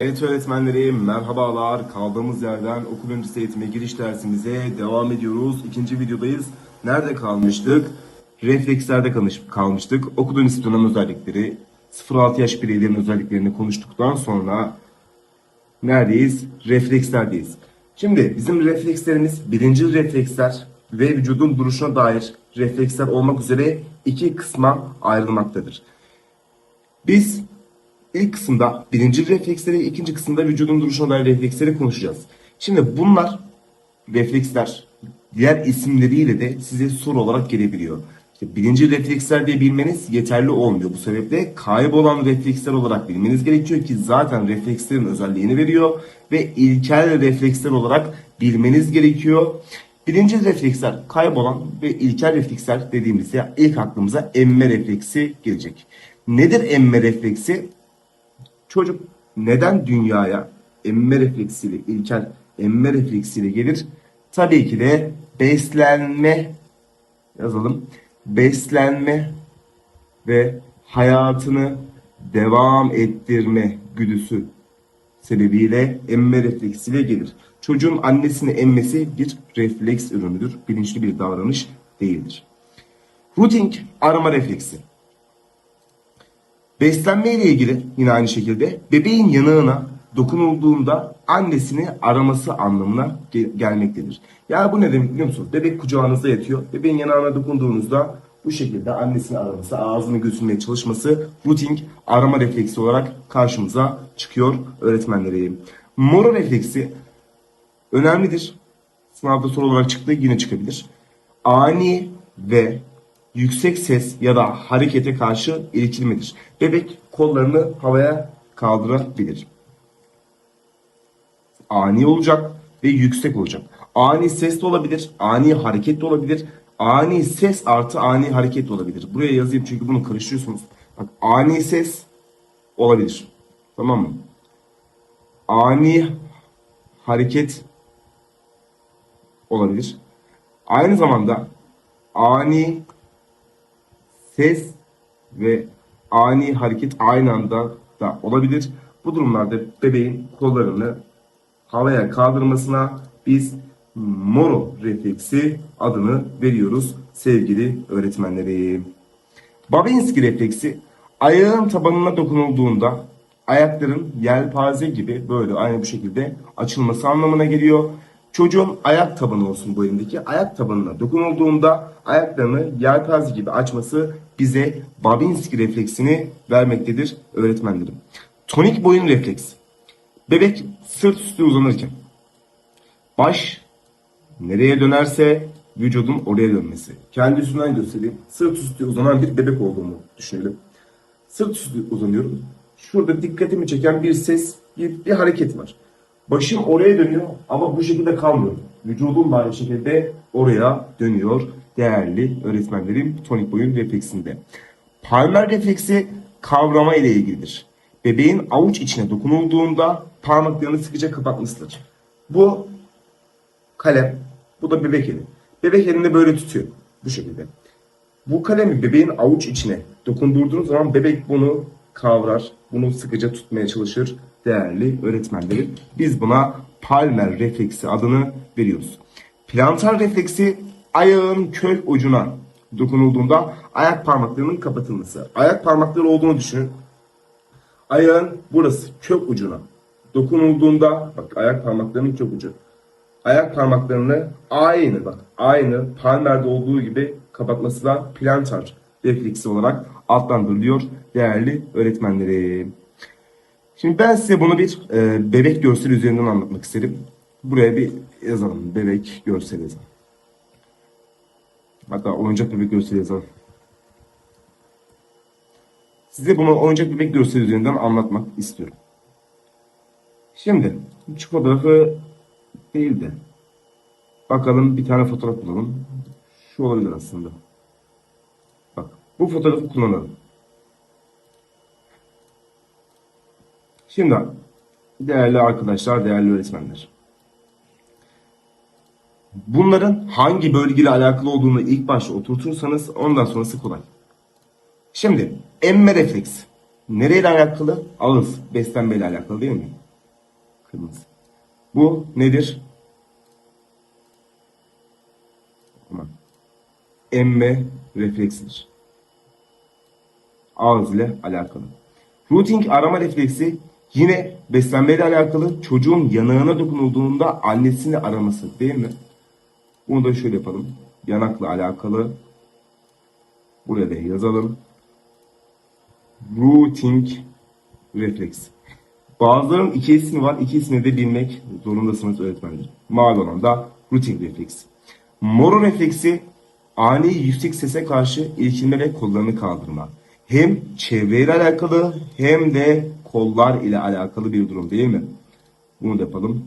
Evet öğretmenlerim merhabalar. Kaldığımız yerden okul öncesi eğitime giriş dersimize devam ediyoruz. İkinci videodayız. Nerede kalmıştık? Reflekslerde kalmış- kalmıştık. Okul öncesi dönem özellikleri, 0-6 yaş bireylerin özelliklerini konuştuktan sonra neredeyiz? Reflekslerdeyiz. Şimdi bizim reflekslerimiz birinci refleksler ve vücudun duruşuna dair refleksler olmak üzere iki kısma ayrılmaktadır. Biz ilk kısımda birinci refleksleri, ikinci kısımda vücudun duruşuna dair refleksleri konuşacağız. Şimdi bunlar refleksler diğer isimleriyle de size soru olarak gelebiliyor. İşte birinci refleksler diye bilmeniz yeterli olmuyor. Bu sebeple kaybolan refleksler olarak bilmeniz gerekiyor ki zaten reflekslerin özelliğini veriyor ve ilkel refleksler olarak bilmeniz gerekiyor. Birinci refleksler kaybolan ve ilkel refleksler dediğimizde ilk aklımıza emme refleksi gelecek. Nedir emme refleksi? Çocuk neden dünyaya emme refleksiyle, ilkel emme refleksiyle gelir? Tabii ki de beslenme yazalım. Beslenme ve hayatını devam ettirme güdüsü sebebiyle emme refleksiyle gelir. Çocuğun annesini emmesi bir refleks ürünüdür. Bilinçli bir davranış değildir. Routing arama refleksi. Beslenme ile ilgili yine aynı şekilde bebeğin yanığına dokunulduğunda annesini araması anlamına gel- gelmektedir. Yani bu ne demek biliyor musunuz? Bebek kucağınızda yatıyor. Bebeğin yanağına dokunduğunuzda bu şekilde annesini araması, ağzını götürmeye çalışması routing arama refleksi olarak karşımıza çıkıyor öğretmenlerim. Moro refleksi önemlidir. Sınavda soru olarak çıktı yine çıkabilir. Ani ve yüksek ses ya da harekete karşı irkilmedir. Bebek kollarını havaya kaldırabilir. Ani olacak ve yüksek olacak. Ani ses de olabilir, ani hareket de olabilir. Ani ses artı ani hareket de olabilir. Buraya yazayım çünkü bunu karıştırıyorsunuz. Bak ani ses olabilir. Tamam mı? Ani hareket olabilir. Aynı zamanda ani ses ve ani hareket aynı anda da olabilir. Bu durumlarda bebeğin kollarını havaya kaldırmasına biz moro refleksi adını veriyoruz sevgili öğretmenlerim. Babinski refleksi ayağın tabanına dokunulduğunda ayakların yelpaze gibi böyle aynı bu şekilde açılması anlamına geliyor. Çocuğun ayak tabanı olsun bu elindeki. Ayak tabanına dokunulduğunda ayaklarını yelpaze gibi açması bize Babinski refleksini vermektedir öğretmenlerim. Tonik boyun refleksi. Bebek sırt üstü uzanırken baş nereye dönerse vücudun oraya dönmesi. Kendi üstünden göstereyim. Sırt üstü uzanan bir bebek olduğumu düşünelim. Sırt üstü uzanıyorum. Şurada dikkatimi çeken bir ses, bir, bir hareket var. Başım oraya dönüyor ama bu şekilde kalmıyor. Vücudum da aynı şekilde oraya dönüyor değerli öğretmenlerim tonik boyun refleksinde. Palmer refleksi kavrama ile ilgilidir. Bebeğin avuç içine dokunulduğunda parmaklarını sıkıca kapatmasıdır. Bu kalem, bu da bebek eli. Bebek elinde böyle tutuyor bu şekilde. Bu kalemi bebeğin avuç içine dokundurduğunuz zaman bebek bunu kavrar, bunu sıkıca tutmaya çalışır değerli öğretmenlerim. Biz buna palmer refleksi adını veriyoruz. Plantar refleksi ayağın kök ucuna dokunulduğunda ayak parmaklarının kapatılması. Ayak parmakları olduğunu düşünün. Ayağın burası kök ucuna dokunulduğunda bak ayak parmaklarının kök ucu. Ayak parmaklarını aynı bak aynı palmerde olduğu gibi kapatması da plantar refleksi olarak adlandırılıyor değerli öğretmenlerim. Şimdi ben size bunu bir e, bebek görseli üzerinden anlatmak isterim. Buraya bir yazalım. Bebek görseli yazalım. Hatta oyuncak bebek görseli yazalım. Size bunu oyuncak bebek görseli üzerinden anlatmak istiyorum. Şimdi şu fotoğrafı değil de bakalım bir tane fotoğraf bulalım. Şu olabilir aslında. Bak bu fotoğrafı kullanalım. Şimdi değerli arkadaşlar, değerli öğretmenler. Bunların hangi bölgeyle alakalı olduğunu ilk başta oturtursanız ondan sonrası kolay. Şimdi emme refleks. Nereyle alakalı? Ağız, beslenmeyle alakalı değil mi? Kırmızı. Bu nedir? Aman. Emme refleksidir. Ağız ile alakalı. Routing arama refleksi yine beslenmeyle alakalı çocuğun yanağına dokunulduğunda annesini araması değil mi? Bunu da şöyle yapalım. Yanakla alakalı. Buraya da yazalım. Routing refleks. Bazılarının iki ismi var. İki ismini de bilmek zorundasınız öğretmenler. Mavi olan da routing refleksi. Moro refleksi ani yüksek sese karşı ilkilme ve kollarını kaldırma. Hem çevreyle alakalı hem de kollar ile alakalı bir durum değil mi? Bunu da yapalım.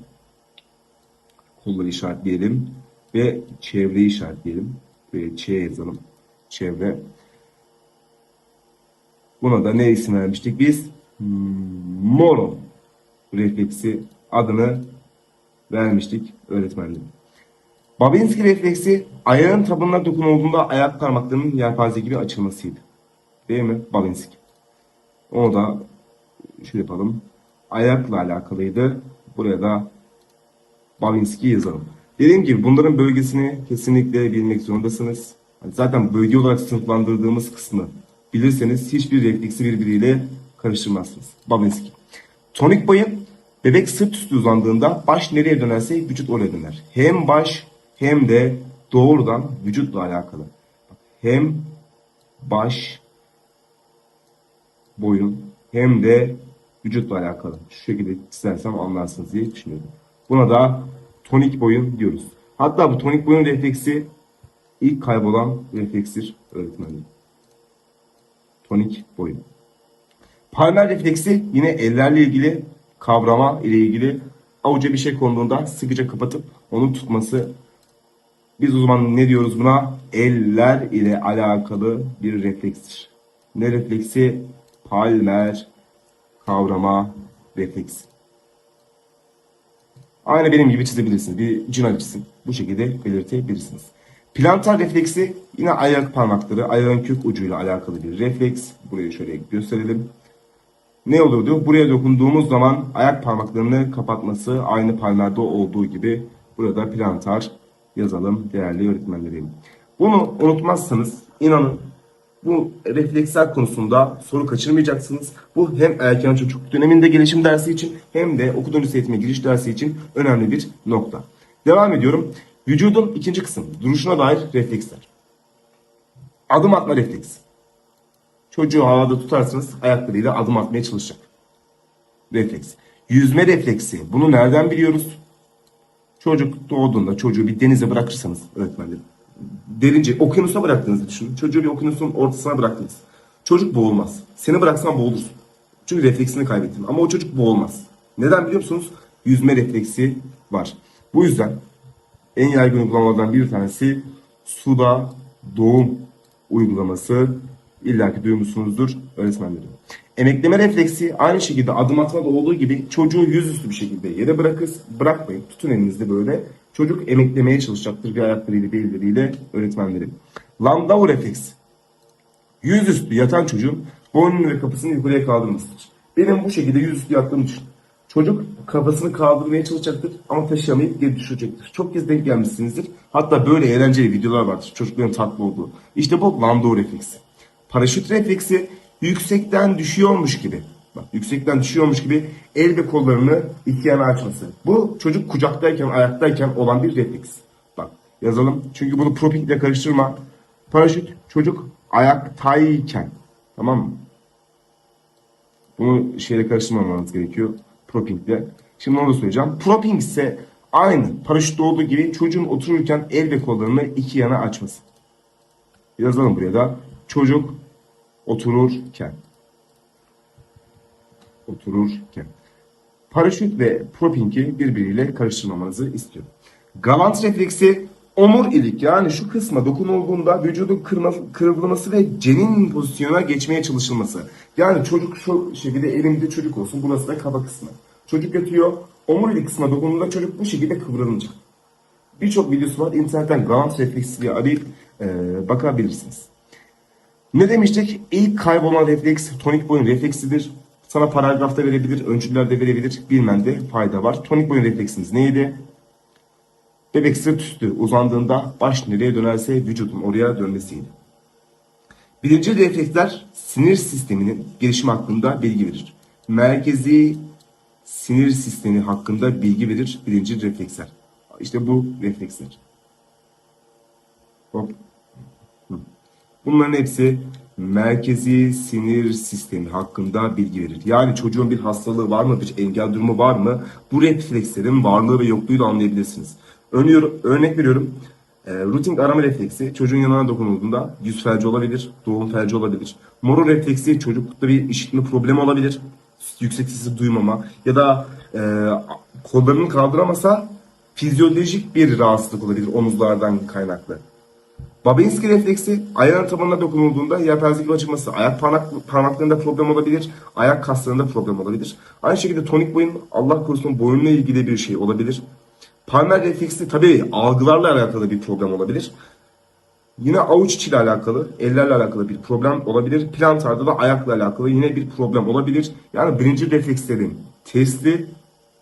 Kolları işaretleyelim ve çevreyi işaretleyelim. Ve Ç yazalım. Çevre. Buna da ne isim vermiştik biz? Moro refleksi adını vermiştik öğretmenlerim. Babinski refleksi ayağın tabanına dokunulduğunda ayak parmaklarının yelpaze gibi açılmasıydı. Değil mi? Babinski. Onu da şöyle yapalım. Ayakla alakalıydı. Buraya da Babinski yazalım. Dediğim gibi bunların bölgesini kesinlikle bilmek zorundasınız. Hani Zaten bölge olarak sınıflandırdığımız kısmı bilirseniz hiçbir refleksi birbiriyle karıştırmazsınız. Babinski. Tonik bayım bebek sırt üstü uzandığında baş nereye dönerse vücut oraya döner. Hem baş hem de doğrudan vücutla alakalı. Hem baş boyun hem de vücutla alakalı. Şu şekilde çizersem anlarsınız diye düşünüyorum. Buna da tonik boyun diyoruz. Hatta bu tonik boyun refleksi ilk kaybolan reflekstir öğretmenim. Tonik boyun. Palmer refleksi yine ellerle ilgili kavrama ile ilgili avuca bir şey konduğunda sıkıca kapatıp onu tutması. Biz o zaman ne diyoruz buna? Eller ile alakalı bir reflekstir. Ne refleksi? Palmer kavrama refleksi. Aynı benim gibi çizebilirsiniz. Bir cina çizin. Bu şekilde belirtebilirsiniz. Plantar refleksi yine ayak parmakları, ayağın kök ucuyla alakalı bir refleks. Burayı şöyle gösterelim. Ne olurdu? Buraya dokunduğumuz zaman ayak parmaklarını kapatması aynı palmerde olduğu gibi burada plantar yazalım değerli öğretmenlerim. Bunu unutmazsanız inanın bu refleksler konusunda soru kaçırmayacaksınız. Bu hem erken çocukluk döneminde gelişim dersi için hem de okul öncesi eğitime giriş dersi için önemli bir nokta. Devam ediyorum. Vücudun ikinci kısım duruşuna dair refleksler. Adım atma refleksi. Çocuğu havada tutarsınız ayaklarıyla adım atmaya çalışacak. Refleks. Yüzme refleksi. Bunu nereden biliyoruz? Çocuk doğduğunda çocuğu bir denize bırakırsanız öğretmenlerim. Derince okyanusa bıraktığınızı düşünün. Çocuğu bir okyanusun ortasına bıraktınız. Çocuk boğulmaz. Seni bıraksan boğulursun. Çünkü refleksini kaybettin. Ama o çocuk boğulmaz. Neden biliyor musunuz? Yüzme refleksi var. Bu yüzden en yaygın uygulamalardan bir tanesi suda doğum uygulaması illaki duymuşsunuzdur öğretmenlerim. Emekleme refleksi aynı şekilde adım atmada olduğu gibi çocuğu yüzüstü bir şekilde yere bırakır, bırakmayın. Tutun elinizde böyle. Çocuk emeklemeye çalışacaktır bir ayaklarıyla bir elleriyle öğretmenlerim. Landau refleksi. Yüzüstü yatan çocuğun boynunu ve kafasını yukarıya kaldırmasıdır. Benim bu şekilde yüzüstü yattığımı düşün. Çocuk kafasını kaldırmaya çalışacaktır ama taşıyamayıp geri düşecektir. Çok kez denk gelmişsinizdir. Hatta böyle eğlenceli videolar vardır çocukların tatlı olduğu. İşte bu Landau refleksi. Paraşüt refleksi yüksekten düşüyormuş gibi. Bak yüksekten düşüyormuş gibi el ve kollarını iki yana açması. Bu çocuk kucaktayken, ayaktayken olan bir refleks. Bak yazalım. Çünkü bunu propingle karıştırma. Paraşüt çocuk ayaktayken. Tamam mı? Bunu şeyle karıştırmamanız gerekiyor. Propingle. Şimdi onu da söyleyeceğim. Proping ise aynı paraşütte olduğu gibi çocuğun otururken el ve kollarını iki yana açması. Yazalım buraya da. Çocuk otururken. Otururken. Paraşüt ve propingi birbiriyle karıştırmamanızı istiyorum. Galant refleksi omurilik yani şu kısma dokunulduğunda vücudun kırma, kırılması ve cenin pozisyona geçmeye çalışılması. Yani çocuk şu şekilde elimde çocuk olsun burası da kaba kısmı. Çocuk yatıyor omurilik kısmına dokunduğunda çocuk bu şekilde kıvrılacak. Birçok videosu var internetten Galant refleksi diye arayıp e, bakabilirsiniz. Ne demiştik? İlk kaybolan refleks tonik boyun refleksidir. Sana paragrafta verebilir, öncüllerde verebilir. Bilmende fayda var. Tonik boyun refleksimiz neydi? Bebek sırt üstü uzandığında baş nereye dönerse vücudun oraya dönmesiydi. Birinci refleksler sinir sisteminin gelişimi hakkında bilgi verir. Merkezi sinir sistemi hakkında bilgi verir birinci refleksler. İşte bu refleksler. Hop. Bunların hepsi merkezi sinir sistemi hakkında bilgi verir. Yani çocuğun bir hastalığı var mı, bir engel durumu var mı? Bu reflekslerin varlığı ve yokluğuyla anlayabilirsiniz. Örneğin, örnek veriyorum. E, routing arama refleksi çocuğun yanına dokunulduğunda yüz felci olabilir, doğum felci olabilir. Moro refleksi çocuklukta bir işitme problemi olabilir. Yüksek sesi duymama ya da e, kollarını kaldıramasa fizyolojik bir rahatsızlık olabilir omuzlardan kaynaklı. Babinski refleksi ayağın tabanına dokunulduğunda gibi açılması, ayak parmak, parmaklarında problem olabilir, ayak kaslarında problem olabilir. Aynı şekilde tonik boyun Allah korusun boyunla ilgili bir şey olabilir. Palmer refleksi tabii algılarla alakalı bir problem olabilir. Yine avuç içiyle alakalı, ellerle alakalı bir problem olabilir. Plantarda da ayakla alakalı yine bir problem olabilir. Yani birinci reflekslerin testi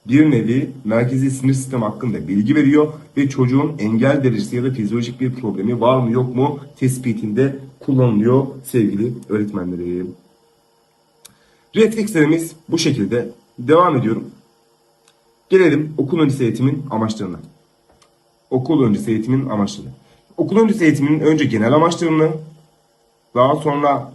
bir nevi merkezi sinir sistemi hakkında bilgi veriyor ve çocuğun engel derecesi ya da fizyolojik bir problemi var mı yok mu tespitinde kullanılıyor sevgili öğretmenlerim. Reflekslerimiz bu şekilde. Devam ediyorum. Gelelim okul öncesi eğitimin amaçlarına. Okul öncesi eğitimin amaçları. Okul öncesi eğitiminin önce genel amaçlarını, daha sonra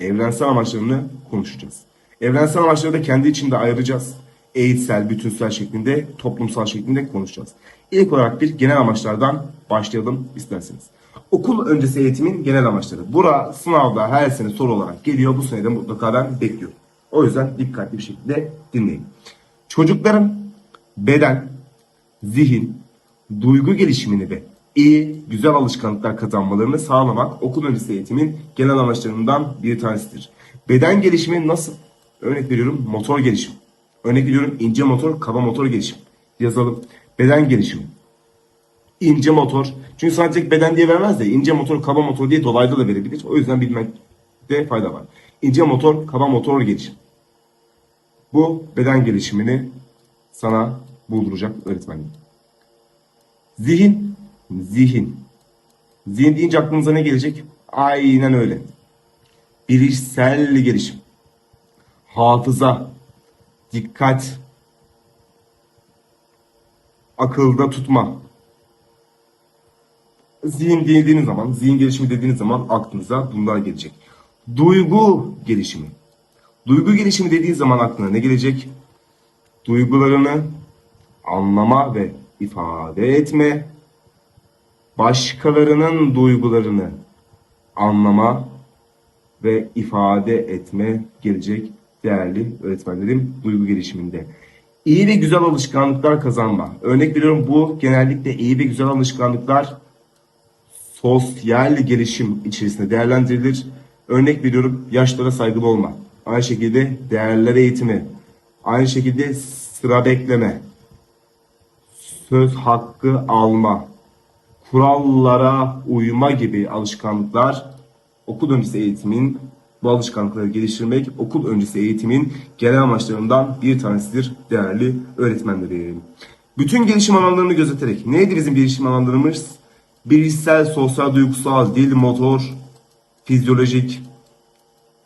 evrensel amaçlarını konuşacağız. Evrensel amaçları da kendi içinde ayıracağız. Eğitsel, bütünsel şeklinde, toplumsal şeklinde konuşacağız. İlk olarak bir genel amaçlardan başlayalım isterseniz. Okul öncesi eğitimin genel amaçları. Bura sınavda her sene soru olarak geliyor. Bu sene de mutlaka ben bekliyorum. O yüzden dikkatli bir şekilde dinleyin. Çocukların beden, zihin, duygu gelişimini ve iyi, güzel alışkanlıklar kazanmalarını sağlamak okul öncesi eğitimin genel amaçlarından bir tanesidir. Beden gelişimi nasıl? Örnek veriyorum motor gelişim. Örnek veriyorum ince motor, kaba motor gelişim. Yazalım. Beden gelişimi. İnce motor. Çünkü sadece beden diye vermez de ince motor, kaba motor diye dolaylı da verebilir. O yüzden bilmekte fayda var. İnce motor, kaba motor gelişim. Bu beden gelişimini sana bulduracak öğretmenlik. Zihin, zihin. Zihin deyince aklınıza ne gelecek? Aynen öyle. Bilişsel gelişim. Hafıza, dikkat, akılda tutma. Zihin dediğiniz zaman, zihin gelişimi dediğiniz zaman aklınıza bunlar gelecek. Duygu gelişimi. Duygu gelişimi dediği zaman aklına ne gelecek? Duygularını anlama ve ifade etme, başkalarının duygularını anlama ve ifade etme gelecek değerli öğretmenlerim duygu gelişiminde. İyi ve güzel alışkanlıklar kazanma. Örnek veriyorum bu genellikle iyi ve güzel alışkanlıklar sosyal gelişim içerisinde değerlendirilir. Örnek veriyorum yaşlara saygılı olma. Aynı şekilde değerler eğitimi. Aynı şekilde sıra bekleme. Söz hakkı alma. Kurallara uyma gibi alışkanlıklar okul öncesi eğitimin bu alışkanlıkları geliştirmek okul öncesi eğitimin genel amaçlarından bir tanesidir değerli öğretmenlerim. Bütün gelişim alanlarını gözeterek neydi bizim gelişim alanlarımız? Bilişsel, sosyal, duygusal, dil, motor, fizyolojik,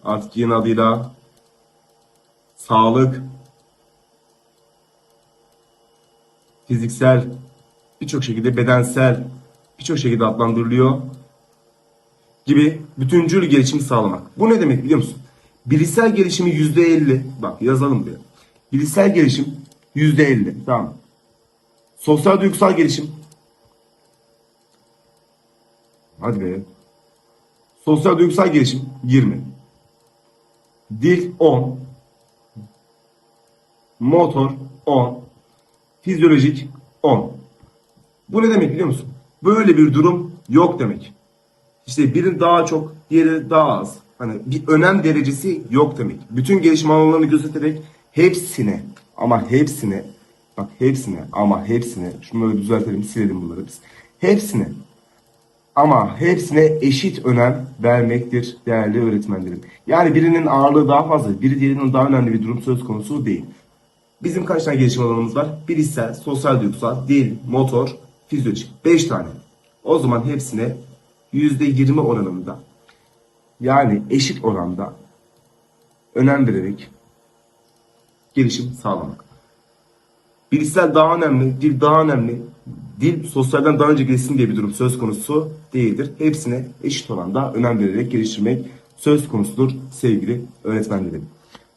artık yeni adıyla sağlık, fiziksel, birçok şekilde bedensel, birçok şekilde adlandırılıyor gibi bütüncül gelişimi sağlamak. Bu ne demek biliyor musun? Bilişsel gelişimi yüzde elli. Bak yazalım buraya. Bilişsel gelişim yüzde elli. Tamam. Sosyal duygusal gelişim. Hadi be. Sosyal duygusal gelişim 20. Dil 10. Motor 10. Fizyolojik 10. Bu ne demek biliyor musun? Böyle bir durum yok demek. İşte biri daha çok, diğeri daha az. Hani bir önem derecesi yok demek. Bütün gelişim alanlarını gözeterek hepsine ama hepsine bak hepsine ama hepsine şunları düzeltelim silelim bunları biz. Hepsine Ama hepsine eşit önem vermektir değerli öğretmenlerim. Yani birinin ağırlığı daha fazla, biri diğerinin daha önemli bir durum söz konusu değil. Bizim kaç tane gelişim alanımız var? Bilişsel, sosyal duygusal, dil, motor, fizyoloji. 5 tane. O zaman hepsine %20 oranında yani eşit oranda önem vererek gelişim sağlamak. Bilişsel daha önemli, dil daha önemli. Dil sosyalden daha önce gelişsin diye bir durum söz konusu değildir. Hepsine eşit oranda önem vererek geliştirmek söz konusudur sevgili öğretmenlerim.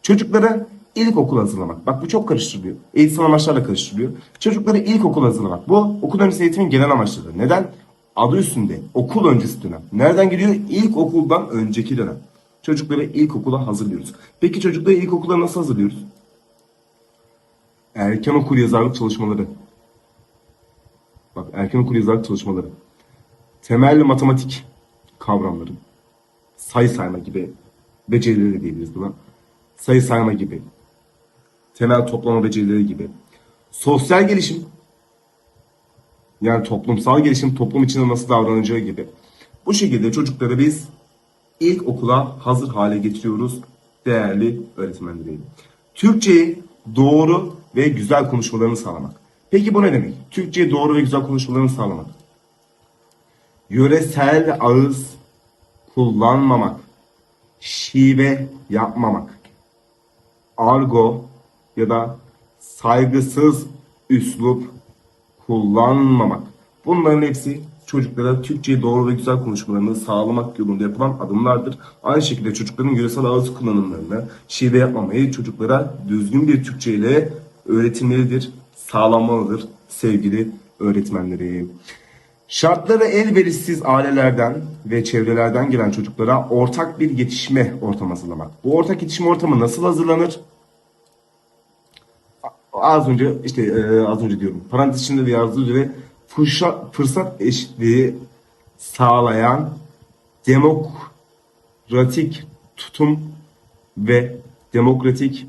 Çocuklara ilkokul hazırlamak. Bak bu çok karıştırılıyor. Eğitsel amaçlarla karıştırılıyor. Çocukları ilkokul hazırlamak. Bu okul öncesi eğitimin genel amaçları. Neden? Adı üstünde. Okul öncesi dönem. Nereden geliyor? İlkokuldan önceki dönem. Çocukları ilkokula hazırlıyoruz. Peki çocukları ilkokula nasıl hazırlıyoruz? Erken okul yazarlık çalışmaları. Bak erken okul yazarlık çalışmaları. Temel matematik kavramları. Sayı sayma gibi becerileri diyebiliriz buna. Sayı sayma gibi. Temel toplama becerileri gibi. Sosyal gelişim. Yani toplumsal gelişim, toplum içinde nasıl davranacağı gibi. Bu şekilde çocukları biz ilk okula hazır hale getiriyoruz değerli öğretmenlerim. Türkçeyi doğru ve güzel konuşmalarını sağlamak. Peki bu ne demek? Türkçeyi doğru ve güzel konuşmalarını sağlamak. Yöresel ağız kullanmamak. Şive yapmamak. Argo ya da saygısız üslup kullanmamak. Bunların hepsi çocuklara Türkçeyi doğru ve güzel konuşmalarını sağlamak yolunda yapılan adımlardır. Aynı şekilde çocukların yöresel ağız kullanımlarını, şive yapmamayı çocuklara düzgün bir Türkçe ile öğretilmelidir, sağlanmalıdır sevgili öğretmenlerim. Şartları elverişsiz ailelerden ve çevrelerden gelen çocuklara ortak bir yetişme ortamı hazırlamak. Bu ortak yetişme ortamı nasıl hazırlanır? Az önce işte e, az önce diyorum parantez içinde de yazdığı üzere fırsat, fırsat eşitliği sağlayan demokratik tutum ve demokratik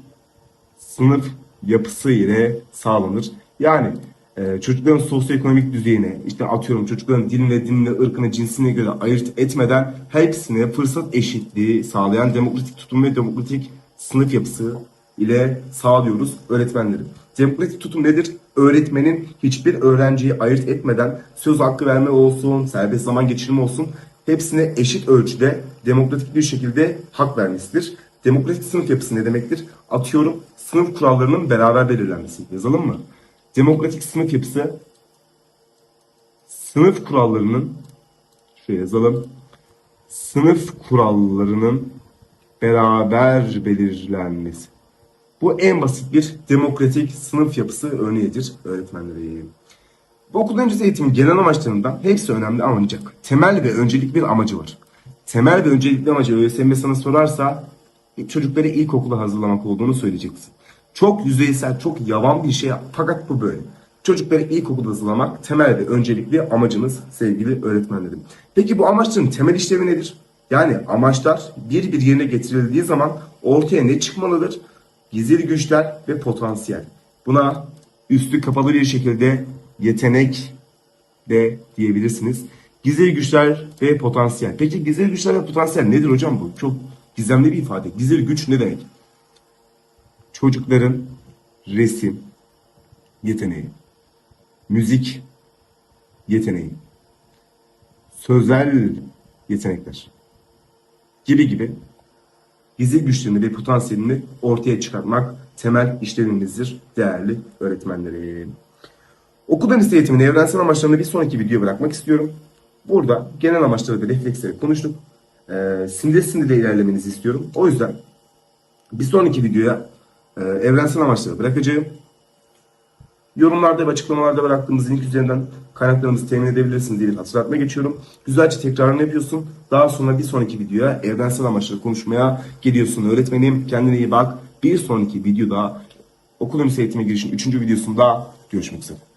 sınıf yapısı ile sağlanır. Yani e, çocukların sosyoekonomik düzeyine, işte atıyorum çocukların diline, dinine, ırkına, cinsine göre ayırt etmeden hepsine fırsat eşitliği sağlayan demokratik tutum ve demokratik sınıf yapısı ile sağlıyoruz öğretmenlerim. Demokratik tutum nedir? Öğretmenin hiçbir öğrenciyi ayırt etmeden söz hakkı verme olsun, serbest zaman geçirme olsun hepsine eşit ölçüde demokratik bir şekilde hak vermesidir. Demokratik sınıf yapısı ne demektir? Atıyorum sınıf kurallarının beraber belirlenmesi. Yazalım mı? Demokratik sınıf yapısı sınıf kurallarının şöyle yazalım. Sınıf kurallarının beraber belirlenmesi. Bu en basit bir demokratik sınıf yapısı örneğidir öğretmenlerim. Bu okul öncesi eğitimin genel amaçlarından hepsi önemli ancak temel ve öncelik bir amacı var. Temel ve öncelikli amacı ÖSYM sana sorarsa çocukları ilkokula hazırlamak olduğunu söyleyeceksin. Çok yüzeysel, çok yavan bir şey fakat bu böyle. Çocukları ilkokula hazırlamak temel ve öncelikli amacımız sevgili öğretmenlerim. Peki bu amaçların temel işlevi nedir? Yani amaçlar bir bir yerine getirildiği zaman ortaya ne çıkmalıdır? Gizli güçler ve potansiyel. Buna üstü kapalı bir şekilde yetenek de diyebilirsiniz. Gizli güçler ve potansiyel. Peki gizli güçler ve potansiyel nedir hocam bu? Çok gizemli bir ifade. Gizli güç ne demek? Çocukların resim yeteneği, müzik yeteneği, sözel yetenekler gibi gibi gizli güçlerini ve potansiyelini ortaya çıkarmak temel işlevimizdir değerli öğretmenlerim. Okuldan lise eğitiminin evrensel amaçlarını bir sonraki video bırakmak istiyorum. Burada genel amaçları ve refleksleri konuştuk. Ee, sindire sindire ilerlemenizi istiyorum. O yüzden bir sonraki videoya e, evrensel amaçları bırakacağım. Yorumlarda ve açıklamalarda bıraktığımız link üzerinden kaynaklarımızı temin edebilirsiniz diye hatırlatma geçiyorum. Güzelce tekrarını yapıyorsun. Daha sonra bir sonraki videoya evrensel amaçları konuşmaya geliyorsun. Öğretmenim kendine iyi bak. Bir sonraki videoda okul öncesi eğitime girişin 3. videosunda görüşmek üzere.